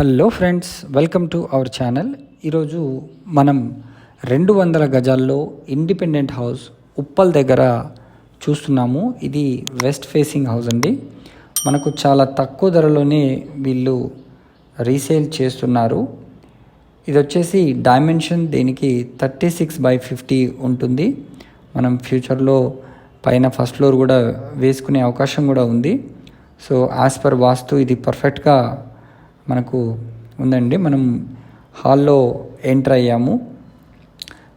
Hello friends welcome to our channel. ఈరోజు మనం రెండు వందల గజాల్లో ఇండిపెండెంట్ హౌస్ ఉప్పల్ దగ్గర చూస్తున్నాము. ఇది వెస్ట్ ఫేసింగ్ హౌస్ అండి. మనకు చాలా తక్కువ ధరలోనే వీళ్ళు రీసేల్ చేస్తున్నారు. ఇది వచ్చేసి డైమెన్షన్ దీనికి థర్టీ సిక్స్ బై ఫిఫ్టీ ఉంటుంది. మనం ఫ్యూచర్లో పైన ఫస్ట్ ఫ్లోర్ కూడా వేసుకునే అవకాశం కూడా ఉంది. సో యాజ్ పర్ వాస్తు ఇది పర్ఫెక్ట్గా మనకు ఉందండి. మనం హాల్లో ఎంటర్ అయ్యాము.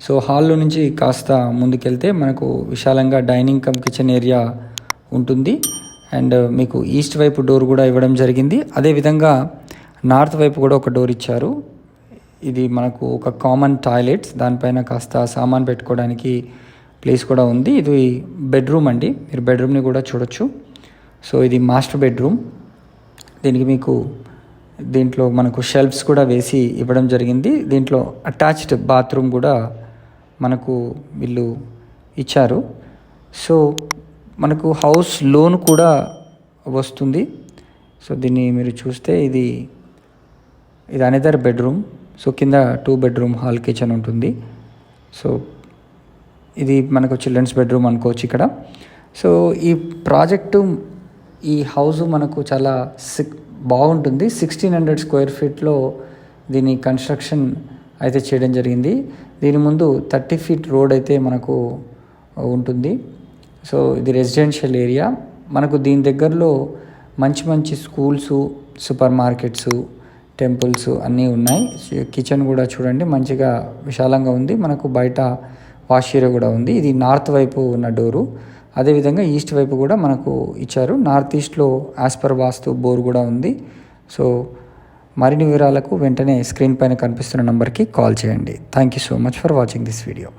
సో హాల్లో నుంచి కాస్త ముందుకెళ్తే మనకు విశాలంగా డైనింగ్ కమ్ కిచెన్ ఏరియా ఉంటుంది. అండ్ మీకు ఈస్ట్ వైపు డోర్ కూడా ఇవ్వడం జరిగింది. అదేవిధంగా నార్త్ వైపు కూడా ఒక డోర్ ఇచ్చారు. ఇది మనకు ఒక కామన్ టాయిలెట్స్. దానిపైన కాస్త సామాన్ పెట్టుకోవడానికి ప్లేస్ కూడా ఉంది. ఇది బెడ్రూమ్ అండి. మీరు బెడ్రూమ్ని కూడా చూడొచ్చు. సో ఇది మాస్టర్ బెడ్రూమ్. దీనికి మీకు దీంట్లో మనకు షెల్ఫ్స్ కూడా వేసి ఇవ్వడం జరిగింది. దీంట్లో అటాచ్డ్ బాత్రూమ్ కూడా మనకు వీళ్ళు ఇచ్చారు. సో మనకు హౌస్ లోన్ కూడా వస్తుంది. సో దీన్ని మీరు చూస్తే ఇది ఇది అనేదర్ బెడ్రూమ్ సో కింద టూ బెడ్రూమ్ హాల్ కిచెన్ ఉంటుంది. సో ఇది మనకు చిల్డ్రన్స్ బెడ్రూమ్ అనుకోవచ్చు ఇక్కడ. సో ఈ ప్రాజెక్టు ఈ హౌస్ మనకు చాలా సిక్ బాగుంటుంది. సిక్స్టీన్ హండ్రెడ్ స్క్వేర్ ఫీట్లో దీని కన్స్ట్రక్షన్ అయితే చేయడం జరిగింది. దీని ముందు థర్టీ ఫీట్ రోడ్ అయితే మనకు ఉంటుంది. సో ఇది రెసిడెన్షియల్ ఏరియా మనకు దీని దగ్గరలో మంచి మంచి స్కూల్స్ సూపర్ మార్కెట్స్ టెంపుల్స్ అన్నీ ఉన్నాయి. కిచెన్ కూడా చూడండి మంచిగా విశాలంగా ఉంది. మనకు బయట వాష్ ఏరియా కూడా ఉంది. ఇది నార్త్ వైపు ఉన్న డోరు అదేవిధంగా ఈస్ట్ వైపు కూడా మనకు ఇచ్చారు. నార్త్ ఈస్ట్లో యాజ్ పర్ వాస్తు బోర్ కూడా ఉంది. సో మరిన్ని వివరాలకు వెంటనే స్క్రీన్ పైన కనిపిస్తున్న నంబర్కి కాల్ చేయండి. Thank you so much for watching this video